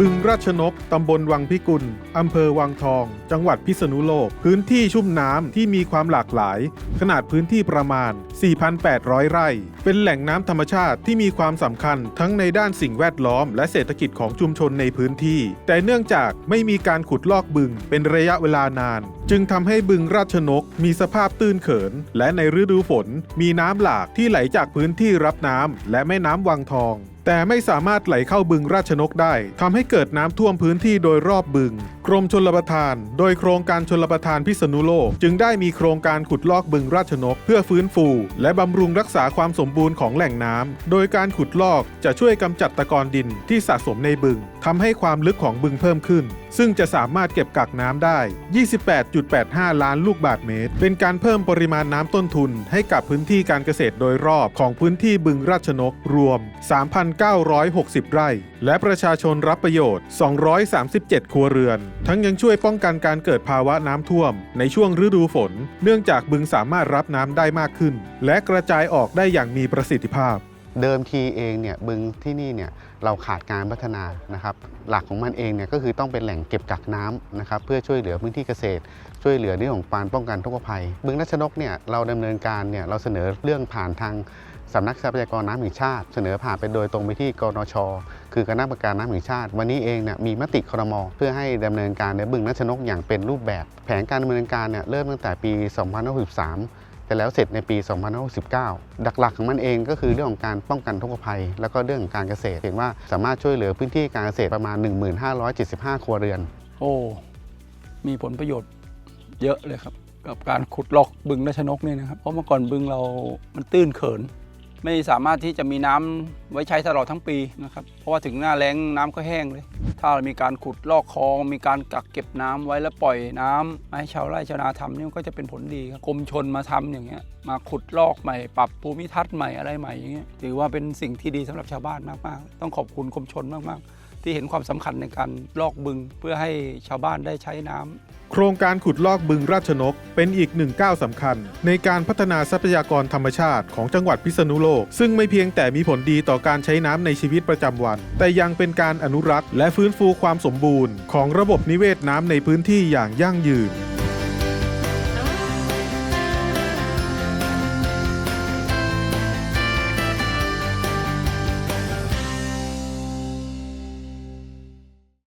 บึงราชนก ตำบลวังพิกุล อำเภอวังทอง จังหวัดพิษณุโลก พื้นที่ชุ่มน้ำที่มีความหลากหลาย ขนาดพื้นที่ประมาณ 4,800 ไร่ เป็นแหล่งน้ำธรรมชาติที่มีความสำคัญทั้งในด้านสิ่งแวดล้อม และเศรษฐกิจของชุมชนในพื้นที่ แต่เนื่องจากไม่มีการขุดลอกบึง เป็นระยะเวลานาน จึงทำให้บึงราชนก มีสภาพตื้นเขิน และในฤดูฝน มีน้ำหลากที่ไหลจากพื้นที่รับน้ำและแม่น้ำวังทอง แต่ไม่สามารถไหลเข้าบึงราชนกได้ทำให้เกิดน้ำท่วมพื้นที่โดยรอบบึง กรมชลประทาน โดยโครงการชลประทานพิษณุโลก จึงได้มีโครงการขุดลอกบึงราชนก เพื่อฟื้นฟู และบำรุงรักษาความสมบูรณ์ของแหล่งน้ำโดยการขุดลอกจะช่วยกำจัดตะกอนดินที่สะสมในบึงทำให้ความลึกของบึงเพิ่มขึ้น ซึ่งจะสามารถเก็บกักน้ำได้ 28.85 ล้านลูกบาศก์เมตร เป็นการเพิ่มปริมาณน้ำต้นทุน ให้กับพื้นที่การเกษตรโดยรอบของพื้นที่บึงราชนกรวม 3,960 ไร่ และประชาชนรับประโยชน์ 237 ครัวเรือน ทั้งยังช่วยป้องกันการเกิดภาวะน้ำท่วม ในช่วงฤดูฝน เนื่องจากบึงสามารถรับน้ำได้มากขึ้น และกระจายออกได้อย่างมีประสิทธิภาพ เดิมทีเองเนี่ยบึงที่นี่เนี่ยเราขาดการพัฒนานะครับ หลักของมันเองเนี่ยก็คือต้องเป็นแหล่งเก็บกักน้ำนะครับเพื่อช่วยเหลือพื้นที่เกษตร ช่วยเหลือเรื่องของการป้องกันทุกภัย บึงรัชนกเนี่ยเราดำเนินการเนี่ยเราเสนอเรื่องผ่านทางสำนักทรัพยากรน้ำแห่งชาติ เสนอผ่านไปโดยตรงไปที่กนช คือคณะกรรมการน้ำแห่งชาติ วันนี้เองเนี่ยมีมติครมเพื่อให้ดำเนินการในบึงรัชนกอย่างเป็นรูปแบบ แผนการดำเนินการเนี่ยเริ่มตั้งแต่ปี 2563 แต่แล้วเสร็จในปี 2569 หลักๆ ของมันเองก็คือเรื่องของการป้องกันทุกภัย แล้วก็เรื่องของการเกษตร เห็นว่าสามารถช่วยเหลือพื้นที่การเกษตรประมาณ 1575 ครัวเรือน โอ้ มีผลประโยชน์เยอะเลยครับ กับการขุดลอกบึงราชนกนี่นะครับ เพราะเมื่อก่อนบึงเรา มันตื้นเขิน ไม่สามารถที่จะมีน้ำไว้ใช้ตลอดทั้งปีนะครับ เพราะว่าถึงหน้าแล้งน้ำก็แห้งเลย ถ้าเรามีการขุดลอกคลอง มีการกักเก็บน้ำไว้แล้วปล่อยน้ำให้ชาวไร่ชาวนาทำนี่ก็จะเป็นผลดีครับกรมชนมาทำอย่างเงี้ยมาขุดลอกใหม่ ปรับภูมิทัศน์ใหม่อะไรใหม่อย่างเงี้ยถือว่าเป็นสิ่งที่ดีสำหรับชาวบ้านมากๆ ต้องขอบคุณกรมชนมากๆ ที่เห็นความสำคัญในการลอกบึงเพื่อให้ชาวบ้านได้ใช้น้ำโครงการขุดลอกบึงราชนกเป็นอีกหนึ่งก้าวสำคัญ ในการพัฒนาทรัพยากรธรรมชาติของจังหวัดพิษณุโลก ซึ่งไม่เพียงแต่มีผลดีต่อการใช้น้ำในชีวิตประจำวัน แต่ยังเป็นการอนุรักษ์ และฟื้นฟูความสมบูรณ์ ของระบบนิเวศน้ำในพื้นที่อย่างยั่งยืน